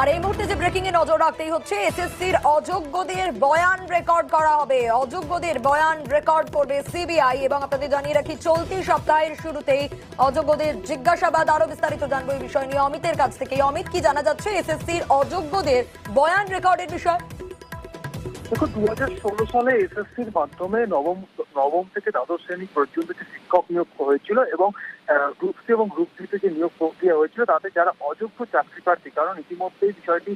আর এই মুহূর্তে যে ব্রেকিং এ নজর রাখতেই হচ্ছে এসএসসির অযোগ্যদের বয়ান রেকর্ড করা হবে। অযোগ্যদের বয়ান রেকর্ড করবে সিবিআই এবং আপনাদের জানিয়ে রাখি, চলতি সপ্তাহের শুরুতেই অযোগ্যদের জিজ্ঞাসাবাদ আরও বিস্তারিত জানব এই বিষয় নিয়ে। অমিতের কাছ থেকে অমিত, কি জানা যাচ্ছে এসএসসির অযোগ্যদের বয়ান রেকর্ডের বিষয়? দেখো দু হাজার ষোলো সালে এসএসসির মাধ্যমে নবম নবম থেকে দ্বাদশ শ্রেণি পর্যন্ত যে শিক্ষক নিয়োগ হয়েছিল এবং গ্রুপ সি এবং গ্রুপ থ্রিতে যে নিয়োগ প্রক্রিয়া হয়েছিল, তাতে যারা অযোগ্য চাকরি প্রার্থী, কারণ ইতিমধ্যে বিষয়টি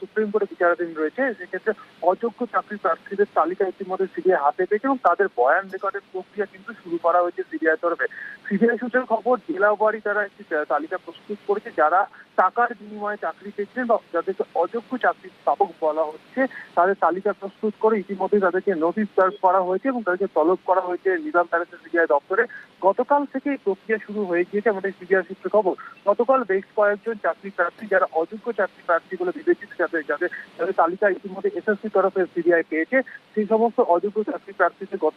সুপ্রিম কোর্টে বিচারাধীন রয়েছে, সেক্ষেত্রে অযোগ্য চাকরি প্রার্থীদের তালিকা ইতিমধ্যে সিবিআই হাতে পেয়েছে এবং তাদের বয়ান রেকর্ডের প্রক্রিয়া কিন্তু শুরু করা হয়েছে সিবিআই তরফে। সিবিআই সূত্রের খবর জেলাবাড়ি তারা একটি তালিকা প্রস্তুত করেছে, যারা টাকার বিনিময়ে চাকরি পেয়েছেন বা যাদেরকে অযোগ্য চাকরি স্থাপক বলা হচ্ছে, তাদের তালিকা প্রস্তুত করে ইতিমধ্যে তাদেরকে নোটিশ সার্ভ করা হয়েছে এবং তাদেরকে তলব করা হয়েছে নিজাম প্যালেসের সিবিআই দপ্তরে। গতকাল থেকে প্রক্রিয়া শুরু হয়ে গিয়েছে আমাদের সিবিআই সূত্রে খবর। গতকাল বেশ কয়েকজন চাকরি প্রার্থী, যারা অযোগ্য চাকরি প্রার্থী বলে বিবেচিত, যাদের যাদের যাদের তালিকা ইতিমধ্যে এসএসসি তরফে সিবিআই পেয়েছে, সেই সমস্ত অযোগ্য চাকরি প্রার্থীদের গত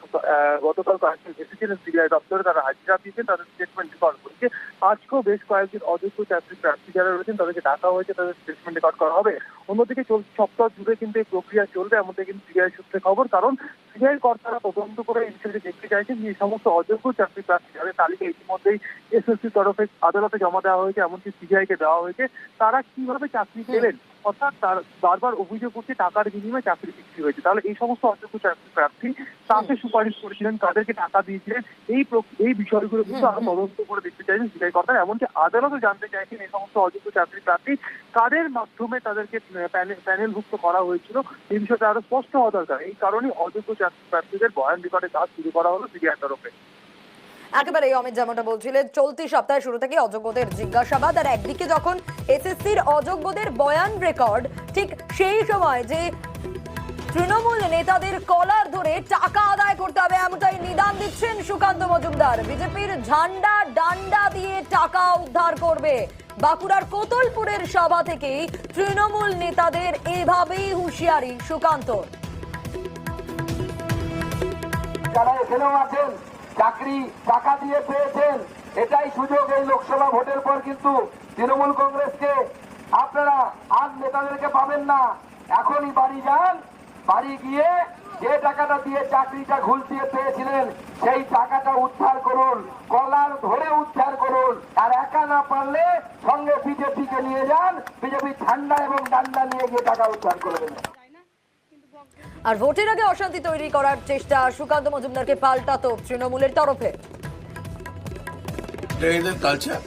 গতকাল এসেছিলেন সিবিআই দপ্তরে, তারা হাজিরা দিয়েছেন তাদের স্টেটমেন্ট রেকর্ড করেছে। আজকেও বেশ কয়েকজন অযোগ্য চাকরি প্রার্থী যারা রয়েছেন, তাদেরকে ডাকা হয়েছে, তাদের স্টেটমেন্ট রেকর্ড করা হবে। অন্যদিকে চলতি সপ্তাহ জুড়ে কিন্তু এই প্রক্রিয়া চলবে এমনটা কিন্তু সিবিআই সূত্রে খবর। কারণ সিবিআই কর্তারা তদন্ত করে এই বিষয়টি দেখতে চাইছেন যে সমস্ত অযোগ্য চাকরি প্রার্থী যাদের তালিকা ইতিমধ্যেই এসএসসি তরফে আদালতে জমা দেওয়া হয়েছে, এমনকি সিবিআই কে দেওয়া হয়েছে, তারা কীভাবে চাকরি পেলেন? অর্থাৎ তার বারবার অভিযোগ করছে টাকার বিনিময়ে চাকরি বিক্রি হয়েছে। তাহলে এই সমস্ত অযোগ্য চাকরি প্রার্থী তাকে সুপারিশ করেছিলেন তাদেরকে টাকা দিয়েছিলেন, এই এই বিষয়গুলো কিন্তু আরও তদন্ত করে দেখতে চাইছেন সিবিআই কর্তারা। এমনকি আদালতও জানতে চাইছেন এই সমস্ত অযোগ্য চাকরি প্রার্থী কাদের মাধ্যমে তাদেরকে প্যানেলভুক্ত করা হয়েছিল। এই বিষয়টা আরও স্পষ্ট হওয়া দরকার। এই কারণে অযোগ্য প্রার্থীদের বয়ান রেকর্ডের কাজ শুরু করা হলো সিবিআই তরফে একেবারে অমিত যেমনটা বলছিলেন, চলতি সপ্তাহে শুরু থেকে অযোগ্যদের জিজ্ঞাসাবাদ, আর একদিকে যখন এসএসসির অযোগ্যদের বয়ান রেকর্ড, ঠিক সেই সময় যে তৃণমূল নেতাদের কলার ধরে টাকা সুকান্ত মজুমদার। বিজেপির ঝান্ডা ডান্ডা দিয়ে টাকা উদ্ধার করবে। বাঁকুড়ার কোতলপুরের সভা থেকেই তৃণমূল নেতাদের এভাবেই হুঁশিয়ারি সুকান্তর যারা এখানেও আছেন, চাকরি টাকা দিয়ে পেয়েছেন, এটাই সুযোগ এই লোকসভা ভোটের পর কিন্তু তৃণমূল কংগ্রেসকে। আপনারা আর নেতাদেরকে পাবেন না। এখনই বাড়ি যান, বাড়ি গিয়ে যে টাকাটা দিয়ে চাকরিটা ঘুলতিয়ে পেয়েছিলেন, সেই টাকাটা উদ্ধার করুন কলার ধরে উদ্ধার করুন। আর একা না পারলে সঙ্গে বিজেপিকে নিয়ে যান বিজেপি ঠান্ডা এবং ডান্ডা নিয়ে গিয়ে টাকা উদ্ধার করে দেবেন আর ভোটের আগে অশান্তি তৈরি করার চেষ্টা সুকান্ত মজুমদারকে পাল্টাতো তৃণমূলের তরফে। এদের কালচার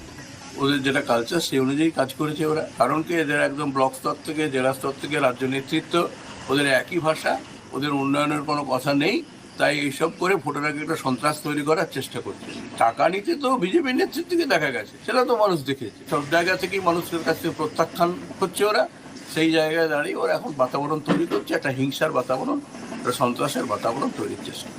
ওদের যেটা কালচার সেই অনুযায়ী কাজ করেছে ওরা। কারণ কি? এদের একদম ব্লক স্তর থেকে জেলা স্তর থেকে রাজ্য নেতৃত্ব ওদের একই ভাষা ওদের উন্নয়নের কোনো কথা নেই। তাই এইসব করে ভোটের একটা সন্ত্রাস তৈরি করার চেষ্টা করছে। টাকা নিতে তো বিজেপি নেতৃত্বকে দেখা গেছে, সেটা তো মানুষ দেখেছে। সব জায়গা থেকেই মানুষের কাছ থেকে প্রত্যাখ্যান করছে ওরা। সেই জায়গায় দাঁড়িয়ে ওরা এখন বাতাবরণ তৈরি করছে, একটা হিংসার বাতাবরণ, একটা সন্ত্রাসের বাতাবরণ তৈরির চেষ্টা।